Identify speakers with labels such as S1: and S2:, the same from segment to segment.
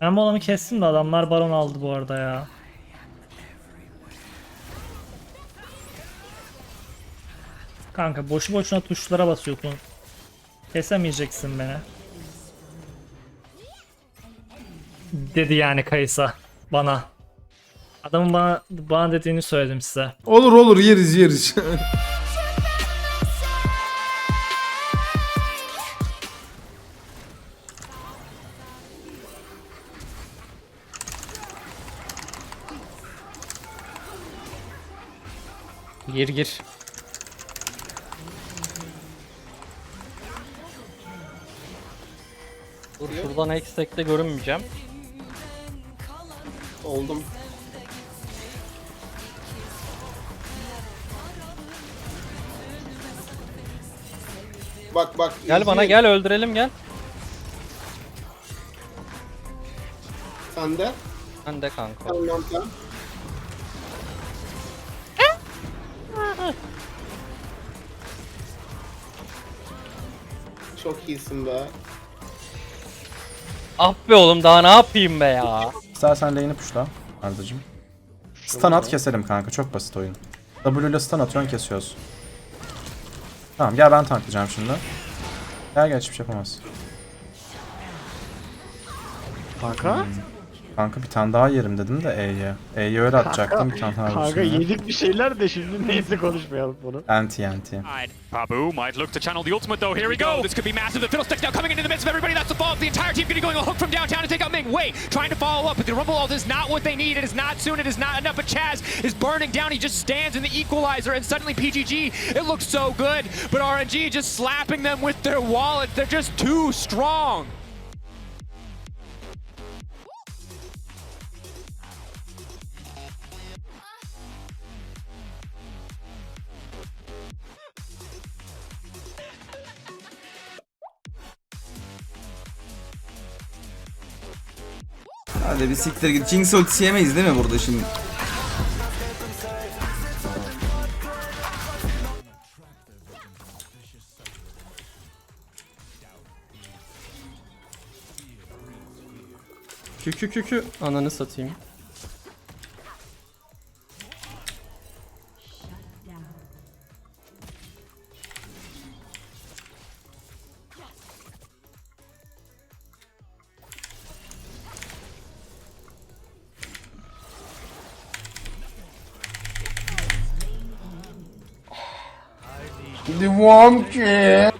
S1: Ben bu adamı kestim de adamlar baron aldı bu arada ya. Kanka boşu boşuna tuşlara basıyorsun. Kesemeyeceksin beni. Dedi yani Kaysa bana. Adamın bana, bana dediğini söyledim size.
S2: Olur olur yeriz yeriz.
S3: Gir gir. Dur şuradan Hextech'te görünmeyeceğim.
S4: Oldum. Bak bak.
S3: Gel bana gel öldürelim gel.
S4: Sen de.
S3: Ben de kanka.
S4: Tamam tamam. Çok iyisin be.
S3: Ah be oğlum daha ne yapayım be ya.
S5: İstersen lane'i pushla Arda'cım. Stun at keselim kanka çok basit oyun. W ile stun atıyorsun kesiyoruz. Tamam gel ben tanklayacağım şimdi. Gel gel hiçbir şey yapamaz.
S6: Kanka.
S5: Kanka bir tane daha yerim dedim de E'ye. E'yi öyle atacaktım bir tane daha
S6: Kanka
S5: vursun
S6: yedik bir şeyler de şimdi neyse konuşmayalım bunu.
S5: Anti anti.
S7: Babu might look to channel the ultimate though. Here we go. This could be massive. The Fiddlesticks now coming into the midst of everybody. That's the fall. The entire team getting going a hook from downtown to take out Ming. Wei trying to follow up, but the Rumble Ult is not what they need. It is not soon. It is not enough. But Chaz is burning down. He just stands in the equalizer, and suddenly PGG. It looks so good, but RNG just slapping them with their wallet. They're just too strong.
S8: Hadi bir siktir git. Jinx ultisi yemeyiz değil mi burada şimdi?
S3: Kü kü kü kü. Ananı satayım.
S2: Devam ki.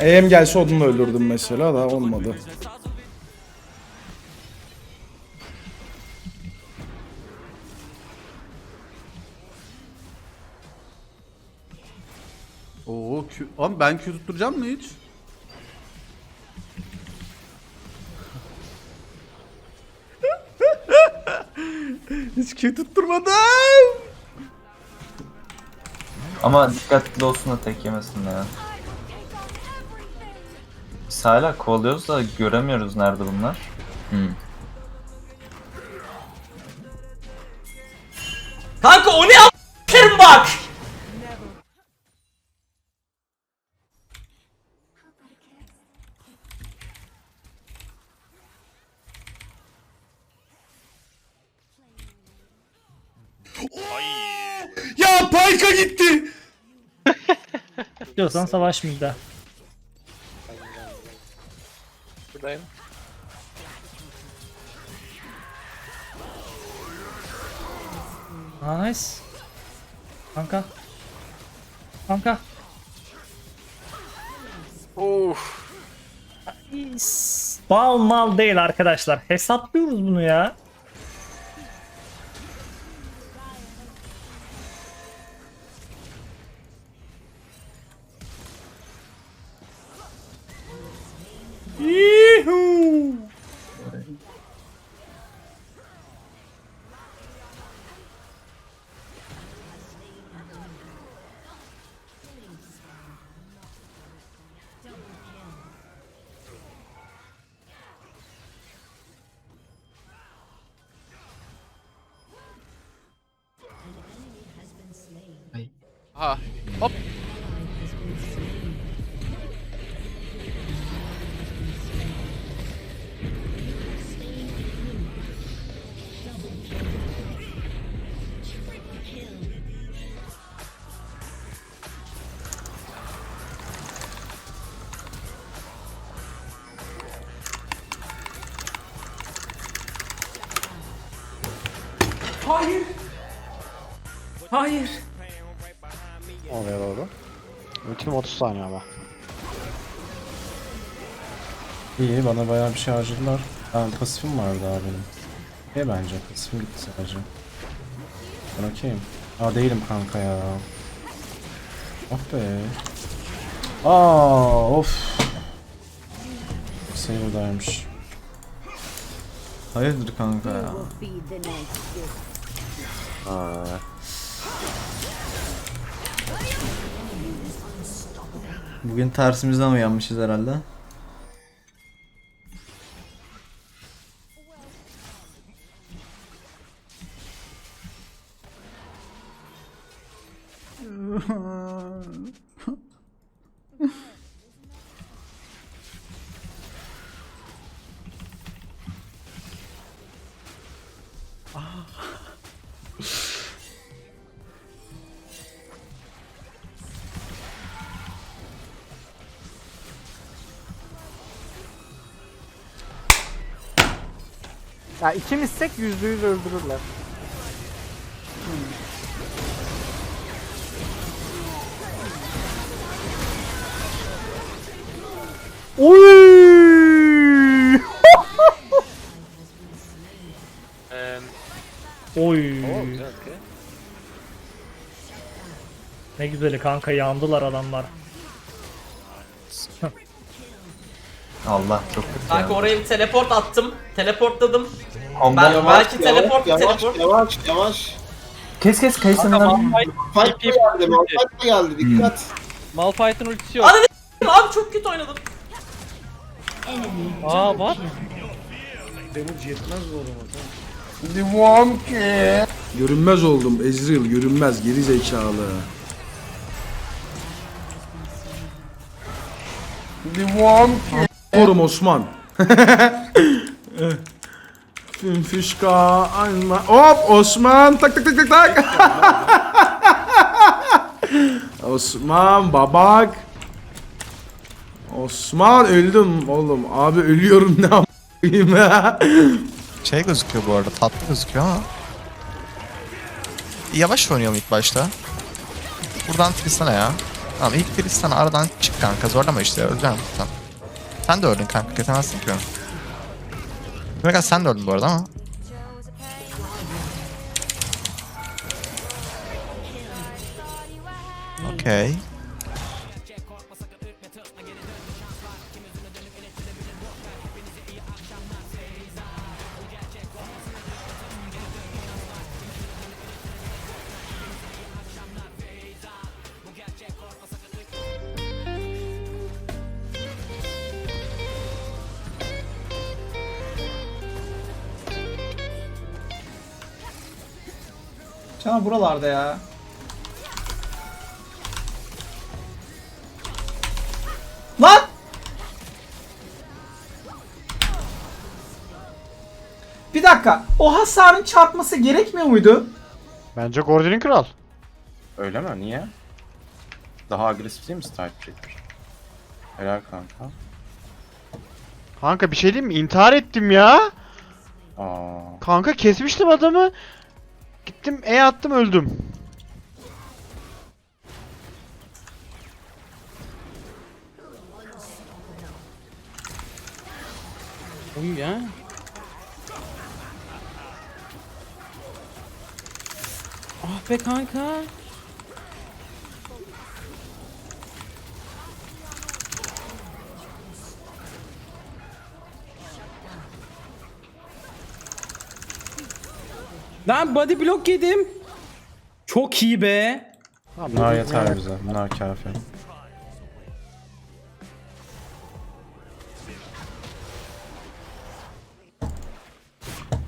S2: EM gelse odunla öldürdüm mesela da olmadı.
S9: Abi ben Q tutturacağım mı hiç?
S2: Hiç Q tutturmadım.
S10: Ama dikkatli olsun da tek yemesin ya. Biz hala kovalıyoruz da göremiyoruz nerede bunlar.
S2: Payka gitti.
S1: Diyorsan savaş midde.
S3: Buradayım.
S1: Nice. Kanka. Kanka. Of. Bal mal değil arkadaşlar. Hesaplıyoruz bunu ya.
S7: Aha. Hop.
S8: Hayır. Hayır.
S6: Ultim 30 saniye ama.
S5: İyi bana bayağı bir şey harcadılar. Ben pasifim vardı abi benim. İyi bence pasifim gitti sadece. Ben okeyim. Aa değilim kanka ya. Oh be. Aa of. Saber'daymış.
S8: Hayırdır kanka ya. Bugün tersimizden uyanmışız herhalde.
S6: Ya ikimizsek yüzde yüz öldürürler. Oy!
S1: Oy. Ne güzeli kanka yandılar adamlar.
S10: Allah çok kötü
S8: Kanka
S10: ya.
S8: oraya bir teleport attım. Teleportladım.
S10: Combo.
S8: Ben
S4: Yavaş,
S8: belki teleport
S4: yavaş,
S8: teleport.
S4: yavaş, yavaş.
S10: Kes kes Kayısı'nın
S4: Fight da geldi, fight da geldi. Dikkat.
S3: Malphite'ın ultisi yok.
S8: Ananı Abi çok kötü oynadım.
S3: Aa what?
S2: Görünmez oldum Ezreal görünmez geri zekalı. Korum Osman. Fünfüşka anma. Hop Osman tak tak tak tak tak. Osman babak. Osman öldüm oğlum. Abi ölüyorum ne yapayım ya.
S11: Şey gözüküyor bu arada tatlı gözüküyor ama Yavaş oynuyorum ilk başta Buradan Tristan'a ya Tamam ilk Tristan'a aradan çık kanka zorlama işte öleceğim sen Sen de öldün kanka kesemezsin ki beni Megas sen de öldün bu arada ama. Okey
S8: Can buralarda ya. Lan! Bir dakika. O hasarın çarpması gerekmiyor muydu?
S6: Bence Gordon'in kral.
S5: Öyle mi? Niye? Daha agresif değil mi Strike Breaker? Helal kanka.
S6: Kanka bir şey diyeyim mi? İntihar ettim ya.
S5: Aa.
S6: Kanka kesmiştim adamı. Gittim E attım öldüm.
S3: ya. Ah be kanka. Lan body block yedim. Çok iyi be.
S5: Bunlar yeter bize. Bunlar kafi.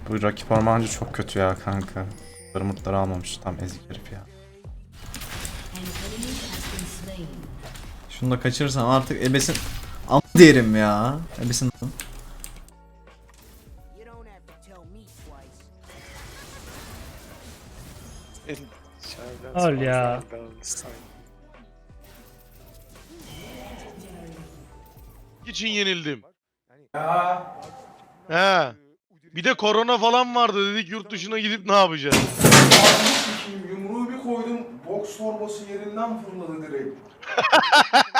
S5: Bu rakip ormancı çok kötü ya kanka. Mutları almamış tam ezik herif ya.
S9: Şunu da kaçırırsam artık ebesin am derim ya. Ebesin
S1: Al ya.
S12: için yenildim. He. Bir de korona falan vardı dedik yurt dışına gidip ne yapacağız?
S2: Yumruğu bir koydum. Boks torbası yerinden fırladı direkt.